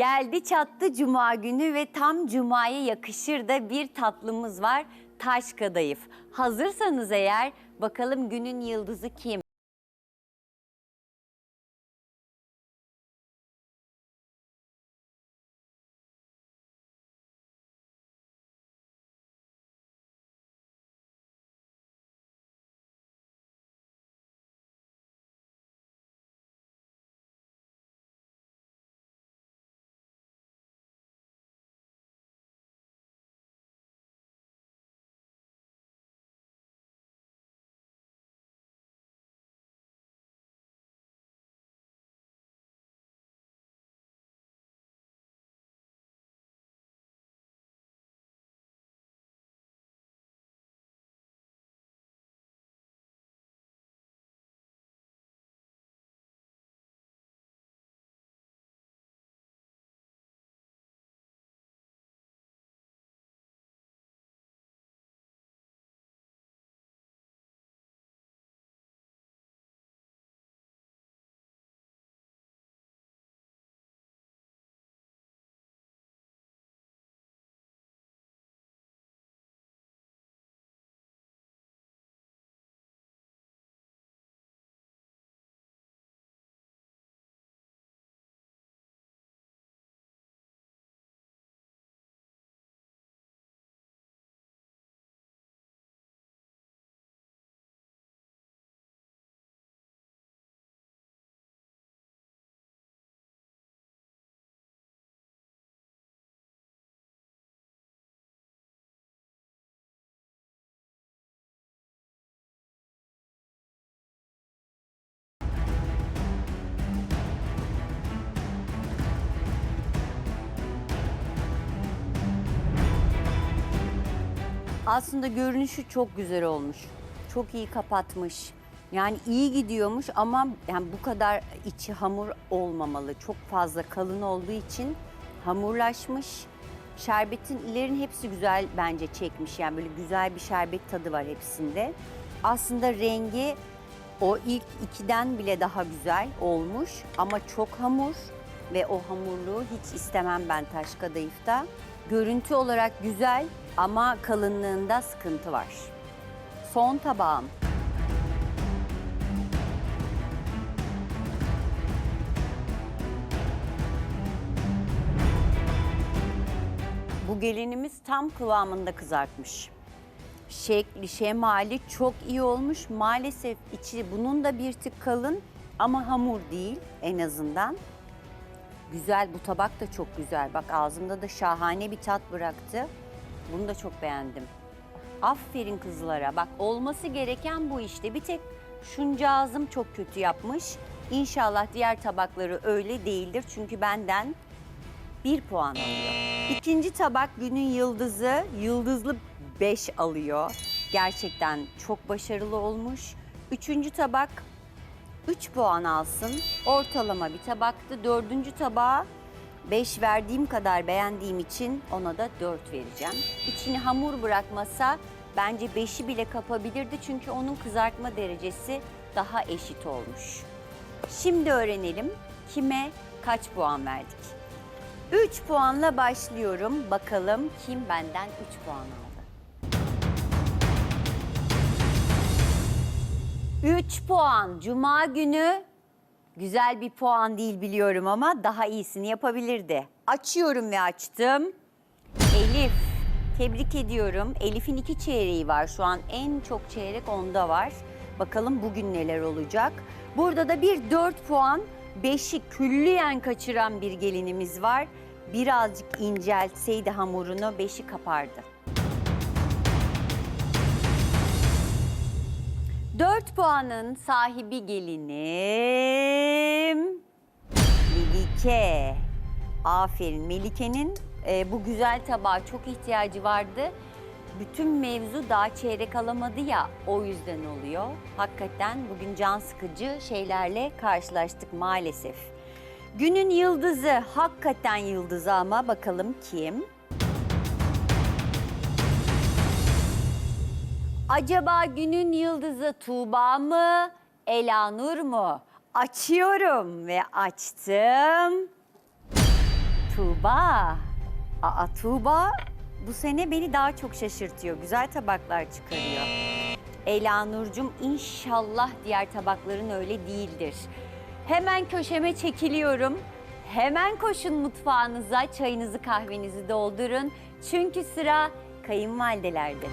Geldi çattı cuma günü ve tam cumaya yakışır da bir tatlımız var. Taş kadayıf. Hazırsanız eğer bakalım günün yıldızı kim? Aslında görünüşü çok güzel olmuş. Çok iyi kapatmış. Yani iyi gidiyormuş ama yani bu kadar içi hamur olmamalı. Çok fazla kalın olduğu için hamurlaşmış. Şerbetin ilerin hepsi güzel bence çekmiş. Yani böyle güzel bir şerbet tadı var hepsinde. Aslında rengi o ilk ikiden bile daha güzel olmuş ama çok hamur ve o hamurluğu hiç istemem ben taş kadayıfta. Görüntü olarak güzel ama kalınlığında sıkıntı var. Son tabağım. Bu gelinimiz tam kıvamında kızartmış. Şekli, şemali çok iyi olmuş. Maalesef içi bunun da bir tık kalın ama hamur değil en azından. Güzel bu tabak da çok güzel. Bak ağzımda da şahane bir tat bıraktı. Bunu da çok beğendim. Aferin kızlara. Bak olması gereken bu işte. Bir tek şuncağızım çok kötü yapmış. İnşallah diğer tabakları öyle değildir. Çünkü benden bir puan alıyor. İkinci tabak günün yıldızı. Yıldızlı 5 alıyor. Gerçekten çok başarılı olmuş. Üçüncü tabak 3 puan alsın. Ortalama bir tabaktı. Dördüncü tabağa 5 verdiğim kadar beğendiğim için ona da 4 vereceğim. İçini hamur bırakmasa bence 5'i bile kapabilirdi. Çünkü onun kızartma derecesi daha eşit olmuş. Şimdi öğrenelim kime kaç puan verdik. 3 puanla başlıyorum. Bakalım kim benden 3 puan aldı. 3 puan. Cuma günü güzel bir puan değil biliyorum ama daha iyisini yapabilirdi. Açıyorum ve açtım. Elif. Tebrik ediyorum. Elif'in iki çeyreği var şu an. En çok çeyrek onda var. Bakalım bugün neler olacak. Burada da bir 4 puan, 5'i külliyen kaçıran bir gelinimiz var. Birazcık inceltseydi hamurunu 5'i kapardı. 4 puanın sahibi gelinim Melike. Aferin Melike'nin e, bu güzel tabağa çok ihtiyacı vardı. Bütün mevzu daha çeyrek alamadı ya o yüzden oluyor. Hakikaten bugün can sıkıcı şeylerle karşılaştık maalesef. Günün yıldızı hakikaten yıldızı ama bakalım kim? Acaba günün yıldızı Tuğba mı, Elanur mu? Açıyorum ve açtım. Tuğba. Aa Tuğba bu sene beni daha çok şaşırtıyor. Güzel tabaklar çıkarıyor. Ela Nurcum inşallah diğer tabakların öyle değildir. Hemen köşeme çekiliyorum. Hemen koşun mutfağınıza, çayınızı kahvenizi doldurun. Çünkü sıra kayınvalidelerde.